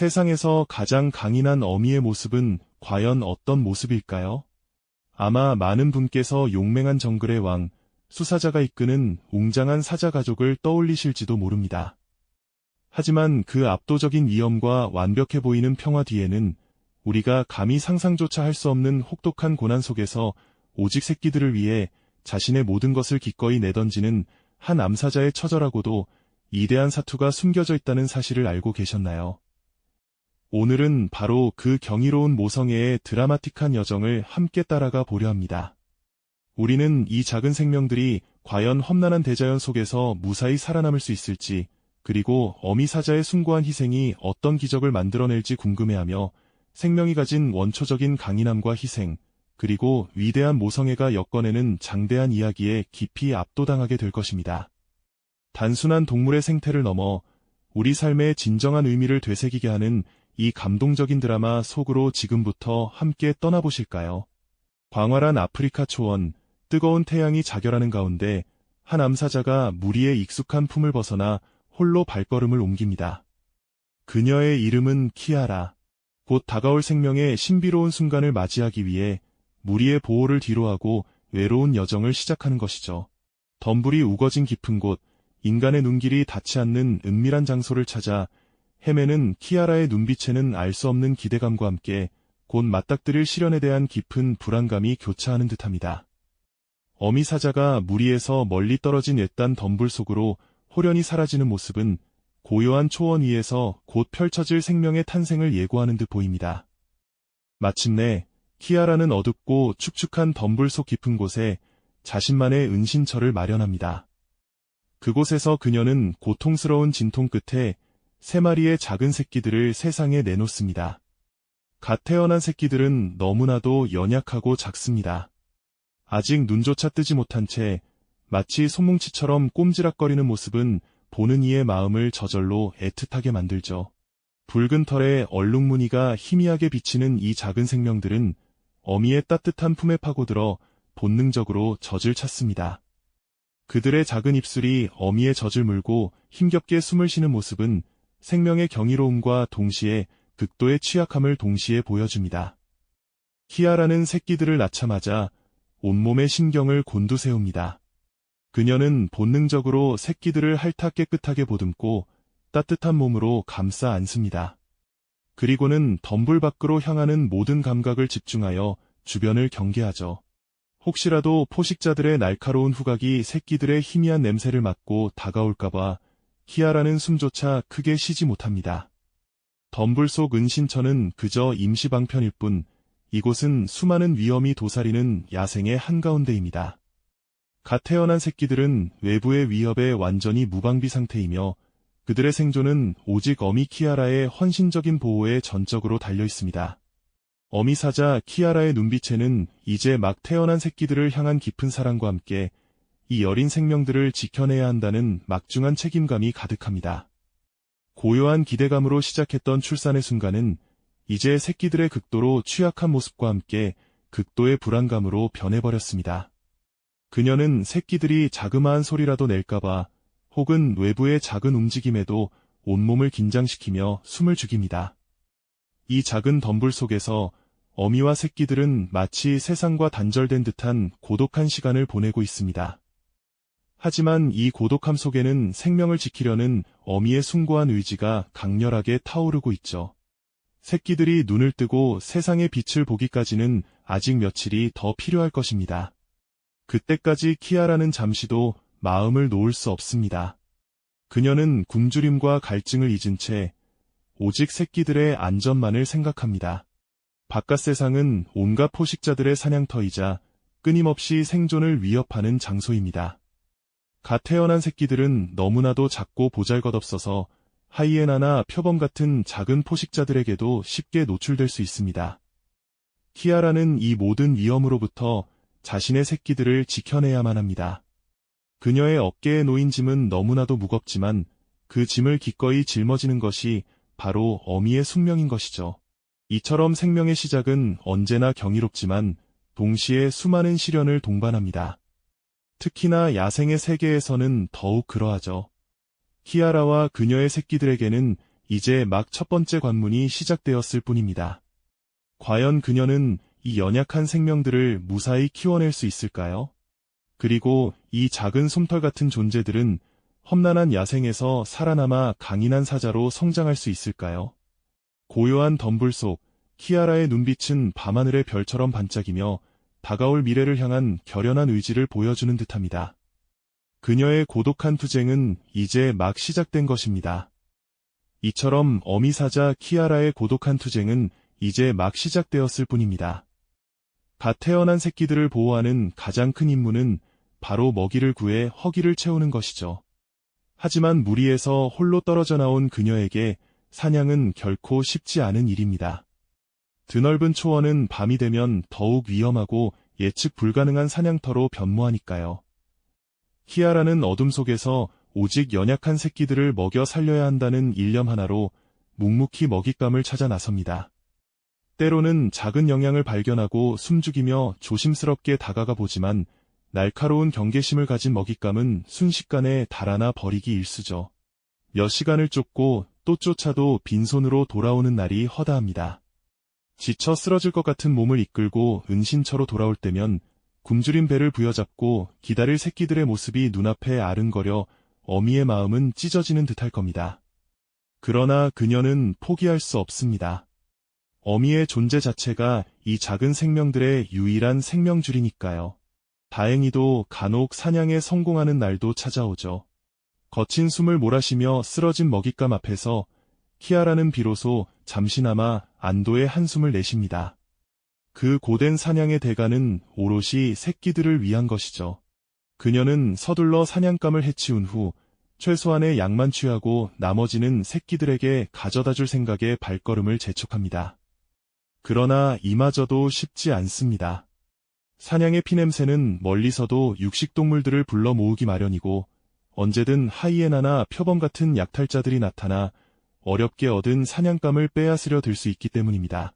세상에서 가장 강인한 어미의 모습은 과연 어떤 모습일까요? 아마 많은 분께서 용맹한 정글의 왕, 수사자가 이끄는 웅장한 사자 가족을 떠올리실지도 모릅니다. 하지만 그 압도적인 위엄과 완벽해 보이는 평화 뒤에는 우리가 감히 상상조차 할 수 없는 혹독한 고난 속에서 오직 새끼들을 위해 자신의 모든 것을 기꺼이 내던지는 한 암사자의 처절하고도 이대한 사투가 숨겨져 있다는 사실을 알고 계셨나요? 오늘은 바로 그 경이로운 모성애의 드라마틱한 여정을 함께 따라가 보려 합니다. 우리는 이 작은 생명들이 과연 험난한 대자연 속에서 무사히 살아남을 수 있을지, 그리고 어미 사자의 숭고한 희생이 어떤 기적을 만들어낼지 궁금해하며 생명이 가진 원초적인 강인함과 희생, 그리고 위대한 모성애가 엮어내는 장대한 이야기에 깊이 압도당하게 될 것입니다. 단순한 동물의 생태를 넘어 우리 삶의 진정한 의미를 되새기게 하는 이 감동적인 드라마 속으로 지금부터 함께 떠나보실까요? 광활한 아프리카 초원, 뜨거운 태양이 자결하는 가운데 한 암사자가 무리의 익숙한 품을 벗어나 홀로 발걸음을 옮깁니다. 그녀의 이름은 키아라. 곧 다가올 생명의 신비로운 순간을 맞이하기 위해 무리의 보호를 뒤로하고 외로운 여정을 시작하는 것이죠. 덤불이 우거진 깊은 곳, 인간의 눈길이 닿지 않는 은밀한 장소를 찾아 헤매는 키아라의 눈빛에는 알 수 없는 기대감과 함께 곧 맞닥뜨릴 시련에 대한 깊은 불안감이 교차하는 듯합니다. 어미 사자가 무리에서 멀리 떨어진 외딴 덤불 속으로 호련히 사라지는 모습은 고요한 초원 위에서 곧 펼쳐질 생명의 탄생을 예고하는 듯 보입니다. 마침내 키아라는 어둡고 축축한 덤불 속 깊은 곳에 자신만의 은신처를 마련합니다. 그곳에서 그녀는 고통스러운 진통 끝에 세 마리의 작은 새끼들을 세상에 내놓습니다. 갓 태어난 새끼들은 너무나도 연약하고 작습니다. 아직 눈조차 뜨지 못한 채 마치 소뭉치처럼 꼼지락거리는 모습은 보는 이의 마음을 저절로 애틋하게 만들죠. 붉은 털에 얼룩무늬가 희미하게 비치는 이 작은 생명들은 어미의 따뜻한 품에 파고들어 본능적으로 젖을 찾습니다. 그들의 작은 입술이 어미의 젖을 물고 힘겹게 숨을 쉬는 모습은 생명의 경이로움과 동시에 극도의 취약함을 동시에 보여줍니다. 키아라는 새끼들을 낳자마자 온몸의 신경을 곤두세웁니다. 그녀는 본능적으로 새끼들을 핥아 깨끗하게 보듬고 따뜻한 몸으로 감싸 안습니다. 그리고는 덤불 밖으로 향하는 모든 감각을 집중하여 주변을 경계하죠. 혹시라도 포식자들의 날카로운 후각이 새끼들의 희미한 냄새를 맡고 다가올까봐 키아라는 숨조차 크게 쉬지 못합니다. 덤불 속 은신처는 그저 임시방편일 뿐 이곳은 수많은 위험이 도사리는 야생의 한가운데입니다. 갓 태어난 새끼들은 외부의 위협에 완전히 무방비 상태이며 그들의 생존은 오직 어미 키아라의 헌신적인 보호에 전적으로 달려 있습니다. 어미 사자 키아라의 눈빛에는 이제 막 태어난 새끼들을 향한 깊은 사랑과 함께 이 여린 생명들을 지켜내야 한다는 막중한 책임감이 가득합니다. 고요한 기대감으로 시작했던 출산의 순간은 이제 새끼들의 극도로 취약한 모습과 함께 극도의 불안감으로 변해버렸습니다. 그녀는 새끼들이 자그마한 소리라도 낼까봐 혹은 외부의 작은 움직임에도 온몸을 긴장시키며 숨을 죽입니다. 이 작은 덤불 속에서 어미와 새끼들은 마치 세상과 단절된 듯한 고독한 시간을 보내고 있습니다. 하지만 이 고독함 속에는 생명을 지키려는 어미의 숭고한 의지가 강렬하게 타오르고 있죠. 새끼들이 눈을 뜨고 세상의 빛을 보기까지는 아직 며칠이 더 필요할 것입니다. 그때까지 키아라는 잠시도 마음을 놓을 수 없습니다. 그녀는 굶주림과 갈증을 잊은 채 오직 새끼들의 안전만을 생각합니다. 바깥 세상은 온갖 포식자들의 사냥터이자 끊임없이 생존을 위협하는 장소입니다. 갓 태어난 새끼들은 너무나도 작고 보잘것없어서 하이에나나 표범 같은 작은 포식자들에게도 쉽게 노출될 수 있습니다. 키아라는 이 모든 위험으로부터 자신의 새끼들을 지켜내야만 합니다. 그녀의 어깨에 놓인 짐은 너무나도 무겁지만 그 짐을 기꺼이 짊어지는 것이 바로 어미의 숙명인 것이죠. 이처럼 생명의 시작은 언제나 경이롭지만 동시에 수많은 시련을 동반합니다. 특히나 야생의 세계에서는 더욱 그러하죠. 키아라와 그녀의 새끼들에게는 이제 막 첫 번째 관문이 시작되었을 뿐입니다. 과연 그녀는 이 연약한 생명들을 무사히 키워낼 수 있을까요? 그리고 이 작은 솜털 같은 존재들은 험난한 야생에서 살아남아 강인한 사자로 성장할 수 있을까요? 고요한 덤불 속 키아라의 눈빛은 밤하늘의 별처럼 반짝이며 다가올 미래를 향한 결연한 의지를 보여주는 듯합니다. 그녀의 고독한 투쟁은 이제 막 시작된 것입니다. 이처럼 어미사자 키아라의 고독한 투쟁은 이제 막 시작되었을 뿐입니다. 갓 태어난 새끼들을 보호하는 가장 큰 임무는 바로 먹이를 구해 허기를 채우는 것이죠. 하지만 무리에서 홀로 떨어져 나온 그녀에게 사냥은 결코 쉽지 않은 일입니다. 드넓은 초원은 밤이 되면 더욱 위험하고 예측 불가능한 사냥터로 변모하니까요. 키아라는 어둠 속에서 오직 연약한 새끼들을 먹여 살려야 한다는 일념 하나로 묵묵히 먹잇감을 찾아 나섭니다. 때로는 작은 영향을 발견하고 숨죽이며 조심스럽게 다가가 보지만 날카로운 경계심을 가진 먹잇감은 순식간에 달아나 버리기 일쑤죠. 몇 시간을 쫓고 또 쫓아도 빈손으로 돌아오는 날이 허다합니다. 지쳐 쓰러질 것 같은 몸을 이끌고 은신처로 돌아올 때면 굶주린 배를 부여잡고 기다릴 새끼들의 모습이 눈앞에 아른거려 어미의 마음은 찢어지는 듯할 겁니다. 그러나 그녀는 포기할 수 없습니다. 어미의 존재 자체가 이 작은 생명들의 유일한 생명줄이니까요. 다행히도 간혹 사냥에 성공하는 날도 찾아오죠. 거친 숨을 몰아쉬며 쓰러진 먹잇감 앞에서 키아라는 비로소 잠시나마 안도의 한숨을 내쉽니다. 그 고된 사냥의 대가는 오롯이 새끼들을 위한 것이죠. 그녀는 서둘러 사냥감을 해치운 후 최소한의 양만 취하고 나머지는 새끼들에게 가져다 줄 생각에 발걸음을 재촉합니다. 그러나 이마저도 쉽지 않습니다. 사냥의 피냄새는 멀리서도 육식동물들을 불러 모으기 마련이고 언제든 하이에나나 표범 같은 약탈자들이 나타나 어렵게 얻은 사냥감을 빼앗으려 들 수 있기 때문입니다.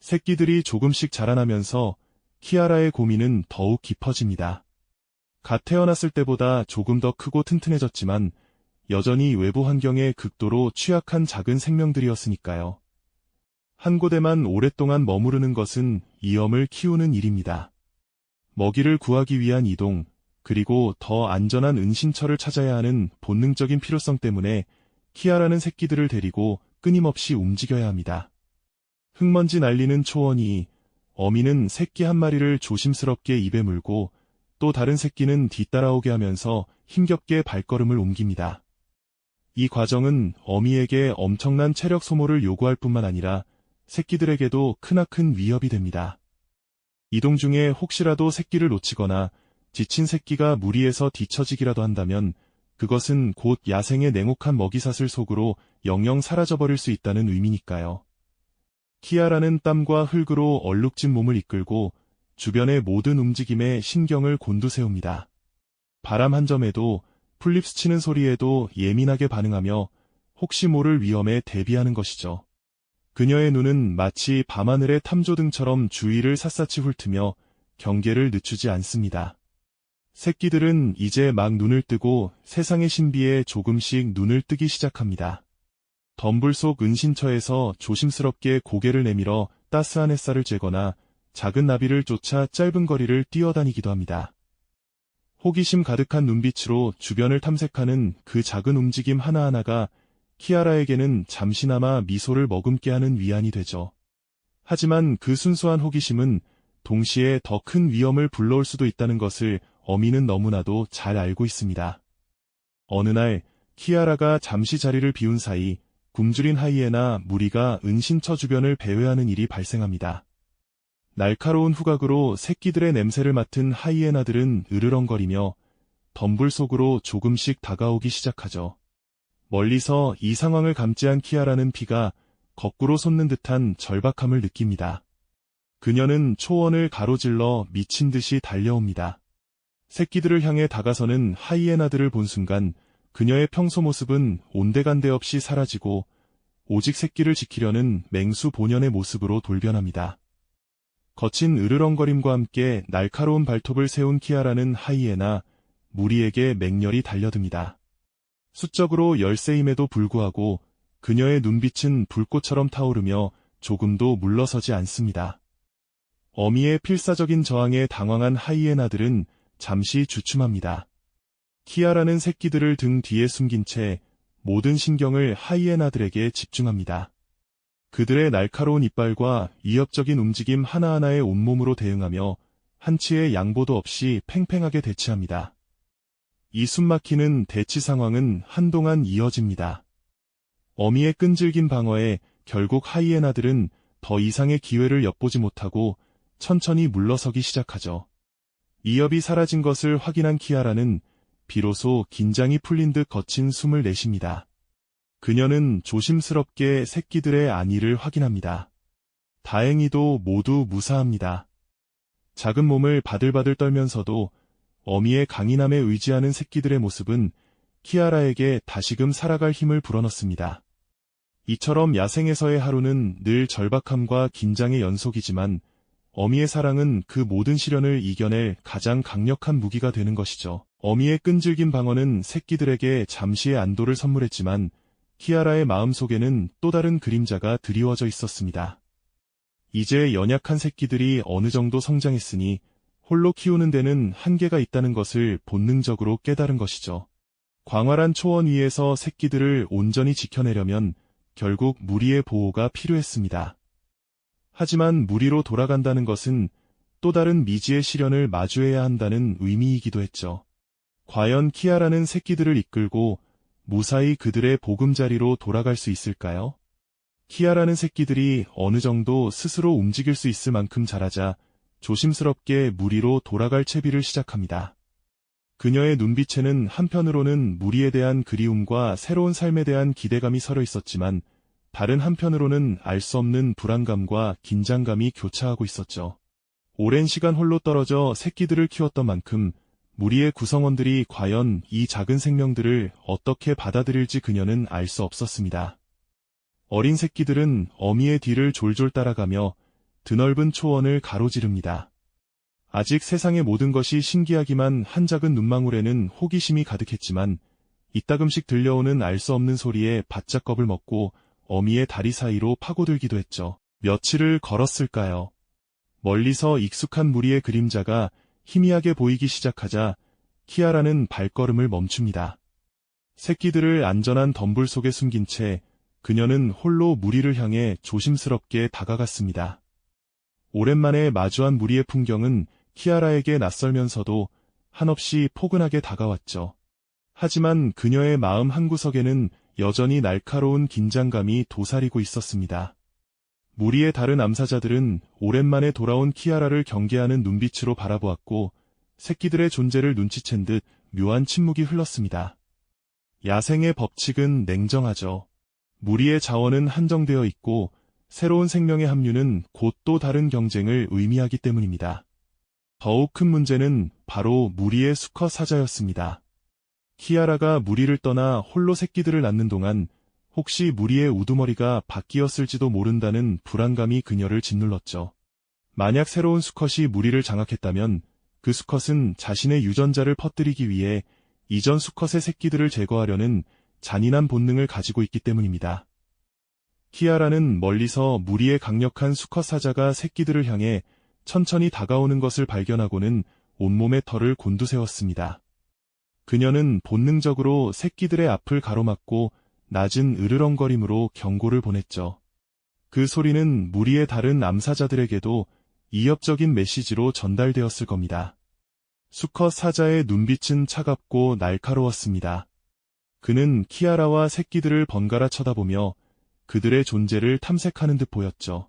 새끼들이 조금씩 자라나면서 키아라의 고민은 더욱 깊어집니다. 갓 태어났을 때보다 조금 더 크고 튼튼해졌지만 여전히 외부 환경에 극도로 취약한 작은 생명들이었으니까요. 한 곳에만 오랫동안 머무르는 것은 이염을 키우는 일입니다. 먹이를 구하기 위한 이동, 그리고 더 안전한 은신처를 찾아야 하는 본능적인 필요성 때문에 키아라는 새끼들을 데리고 끊임없이 움직여야 합니다. 흙먼지 날리는 초원이 어미는 새끼 한 마리를 조심스럽게 입에 물고 또 다른 새끼는 뒤따라오게 하면서 힘겹게 발걸음을 옮깁니다. 이 과정은 어미에게 엄청난 체력 소모를 요구할 뿐만 아니라 새끼들에게도 크나큰 위협이 됩니다. 이동 중에 혹시라도 새끼를 놓치거나 지친 새끼가 무리에서 뒤처지기라도 한다면 그것은 곧 야생의 냉혹한 먹이사슬 속으로 영영 사라져버릴 수 있다는 의미니까요. 키아라는 땀과 흙으로 얼룩진 몸을 이끌고 주변의 모든 움직임에 신경을 곤두세웁니다. 바람 한 점에도 풀립 스치는 소리에도 예민하게 반응하며 혹시 모를 위험에 대비하는 것이죠. 그녀의 눈은 마치 밤하늘의 탐조등처럼 주위를 샅샅이 훑으며 경계를 늦추지 않습니다. 새끼들은 이제 막 눈을 뜨고 세상의 신비에 조금씩 눈을 뜨기 시작합니다. 덤불 속 은신처에서 조심스럽게 고개를 내밀어 따스한 햇살을 쬐거나 작은 나비를 쫓아 짧은 거리를 뛰어다니기도 합니다. 호기심 가득한 눈빛으로 주변을 탐색하는 그 작은 움직임 하나하나가 키아라에게는 잠시나마 미소를 머금게 하는 위안이 되죠. 하지만 그 순수한 호기심은 동시에 더 큰 위험을 불러올 수도 있다는 것을 어미는 너무나도 잘 알고 있습니다. 어느 날 키아라가 잠시 자리를 비운 사이 굶주린 하이에나 무리가 은신처 주변을 배회하는 일이 발생합니다. 날카로운 후각으로 새끼들의 냄새를 맡은 하이에나들은 으르렁거리며 덤불 속으로 조금씩 다가오기 시작하죠. 멀리서 이 상황을 감지한 키아라는 피가 거꾸로 솟는 듯한 절박함을 느낍니다. 그녀는 초원을 가로질러 미친 듯이 달려옵니다. 새끼들을 향해 다가서는 하이에나들을 본 순간 그녀의 평소 모습은 온데간데 없이 사라지고 오직 새끼를 지키려는 맹수 본연의 모습으로 돌변합니다. 거친 으르렁거림과 함께 날카로운 발톱을 세운 키아라는 하이에나 무리에게 맹렬히 달려듭니다. 수적으로 열세임에도 불구하고 그녀의 눈빛은 불꽃처럼 타오르며 조금도 물러서지 않습니다. 어미의 필사적인 저항에 당황한 하이에나들은 잠시 주춤합니다. 키아라는 새끼들을 등 뒤에 숨긴 채 모든 신경을 하이에나들에게 집중합니다. 그들의 날카로운 이빨과 위협적인 움직임 하나하나에 온몸으로 대응하며 한치의 양보도 없이 팽팽하게 대치합니다. 이 숨막히는 대치 상황은 한동안 이어집니다. 어미의 끈질긴 방어에 결국 하이에나들은 더 이상의 기회를 엿보지 못하고 천천히 물러서기 시작하죠. 이협이 사라진 것을 확인한 키아라는 비로소 긴장이 풀린 듯 거친 숨을 내쉽니다. 그녀는 조심스럽게 새끼들의 안위를 확인합니다. 다행히도 모두 무사합니다. 작은 몸을 바들바들 떨면서도 어미의 강인함에 의지하는 새끼들의 모습은 키아라에게 다시금 살아갈 힘을 불어넣습니다. 이처럼 야생에서의 하루는 늘 절박함과 긴장의 연속이지만 어미의 사랑은 그 모든 시련을 이겨낼 가장 강력한 무기가 되는 것이죠. 어미의 끈질긴 방어는 새끼들에게 잠시의 안도를 선물했지만 키아라의 마음속에는 또 다른 그림자가 드리워져 있었습니다. 이제 연약한 새끼들이 어느 정도 성장했으니 홀로 키우는 데는 한계가 있다는 것을 본능적으로 깨달은 것이죠. 광활한 초원 위에서 새끼들을 온전히 지켜내려면 결국 무리의 보호가 필요했습니다. 하지만 무리로 돌아간다는 것은 또 다른 미지의 시련을 마주해야 한다는 의미이기도 했죠. 과연 키아라는 새끼들을 이끌고 무사히 그들의 보금자리로 돌아갈 수 있을까요? 키아라는 새끼들이 어느 정도 스스로 움직일 수 있을 만큼 자라자 조심스럽게 무리로 돌아갈 채비를 시작합니다. 그녀의 눈빛에는 한편으로는 무리에 대한 그리움과 새로운 삶에 대한 기대감이 서려 있었지만 다른 한편으로는 알 수 없는 불안감과 긴장감이 교차하고 있었죠. 오랜 시간 홀로 떨어져 새끼들을 키웠던 만큼 무리의 구성원들이 과연 이 작은 생명들을 어떻게 받아들일지 그녀는 알 수 없었습니다. 어린 새끼들은 어미의 뒤를 졸졸 따라가며 드넓은 초원을 가로지릅니다. 아직 세상의 모든 것이 신기하기만 한 작은 눈망울에는 호기심이 가득했지만 이따금씩 들려오는 알 수 없는 소리에 바짝 겁을 먹고 어미의 다리 사이로 파고들기도 했죠. 며칠을 걸었을까요? 멀리서 익숙한 무리의 그림자가 희미하게 보이기 시작하자 키아라는 발걸음을 멈춥니다. 새끼들을 안전한 덤불 속에 숨긴 채 그녀는 홀로 무리를 향해 조심스럽게 다가갔습니다. 오랜만에 마주한 무리의 풍경은 키아라에게 낯설면서도 한없이 포근하게 다가왔죠. 하지만 그녀의 마음 한구석에는 여전히 날카로운 긴장감이 도사리고 있었습니다. 무리의 다른 암사자들은 오랜만에 돌아온 키아라를 경계하는 눈빛으로 바라보았고 새끼들의 존재를 눈치챈 듯 묘한 침묵이 흘렀습니다. 야생의 법칙은 냉정하죠. 무리의 자원은 한정되어 있고 새로운 생명의 합류는 곧 또 다른 경쟁을 의미하기 때문입니다. 더욱 큰 문제는 바로 무리의 수컷 사자였습니다. 키아라가 무리를 떠나 홀로 새끼들을 낳는 동안 혹시 무리의 우두머리가 바뀌었을지도 모른다는 불안감이 그녀를 짓눌렀죠. 만약 새로운 수컷이 무리를 장악했다면 그 수컷은 자신의 유전자를 퍼뜨리기 위해 이전 수컷의 새끼들을 제거하려는 잔인한 본능을 가지고 있기 때문입니다. 키아라는 멀리서 무리의 강력한 수컷 사자가 새끼들을 향해 천천히 다가오는 것을 발견하고는 온몸의 털을 곤두세웠습니다. 그녀는 본능적으로 새끼들의 앞을 가로막고 낮은 으르렁거림으로 경고를 보냈죠. 그 소리는 무리의 다른 암사자들에게도 이협적인 메시지로 전달되었을 겁니다. 수컷 사자의 눈빛은 차갑고 날카로웠습니다. 그는 키아라와 새끼들을 번갈아 쳐다보며 그들의 존재를 탐색하는 듯 보였죠.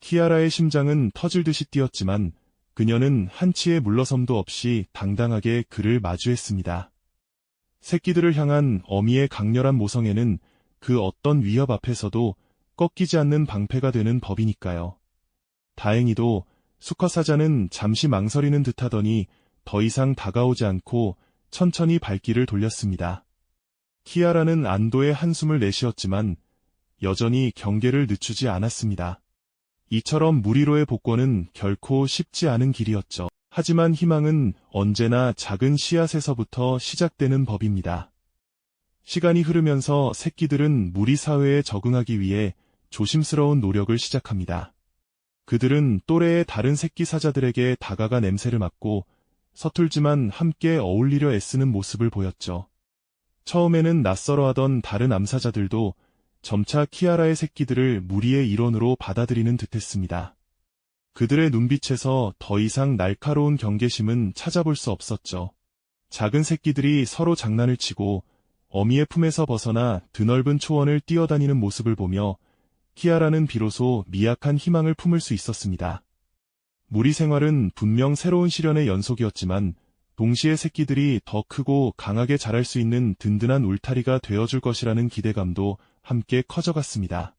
키아라의 심장은 터질 듯이 뛰었지만 그녀는 한치의 물러섬도 없이 당당하게 그를 마주했습니다. 새끼들을 향한 어미의 강렬한 모성애는 그 어떤 위협 앞에서도 꺾이지 않는 방패가 되는 법이니까요. 다행히도 수컷 사자는 잠시 망설이는 듯 하더니 더 이상 다가오지 않고 천천히 발길을 돌렸습니다. 키아라는 안도의 한숨을 내쉬었지만 여전히 경계를 늦추지 않았습니다. 이처럼 무리로의 복권은 결코 쉽지 않은 길이었죠. 하지만 희망은 언제나 작은 씨앗에서부터 시작되는 법입니다. 시간이 흐르면서 새끼들은 무리 사회에 적응하기 위해 조심스러운 노력을 시작합니다. 그들은 또래의 다른 새끼 사자들에게 다가가 냄새를 맡고 서툴지만 함께 어울리려 애쓰는 모습을 보였죠. 처음에는 낯설어하던 다른 암사자들도 점차 키아라의 새끼들을 무리의 일원으로 받아들이는 듯했습니다. 그들의 눈빛에서 더 이상 날카로운 경계심은 찾아볼 수 없었죠. 작은 새끼들이 서로 장난을 치고 어미의 품에서 벗어나 드넓은 초원을 뛰어다니는 모습을 보며 키아라는 비로소 미약한 희망을 품을 수 있었습니다. 무리 생활은 분명 새로운 시련의 연속이었지만 동시에 새끼들이 더 크고 강하게 자랄 수 있는 든든한 울타리가 되어줄 것이라는 기대감도 함께 커져갔습니다.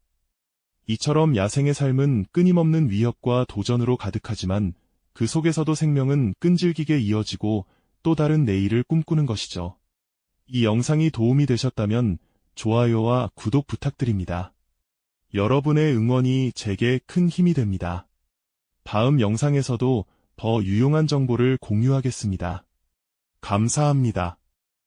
이처럼 야생의 삶은 끊임없는 위협과 도전으로 가득하지만 그 속에서도 생명은 끈질기게 이어지고 또 다른 내일을 꿈꾸는 것이죠. 이 영상이 도움이 되셨다면 좋아요와 구독 부탁드립니다. 여러분의 응원이 제게 큰 힘이 됩니다. 다음 영상에서도 더 유용한 정보를 공유하겠습니다. 감사합니다.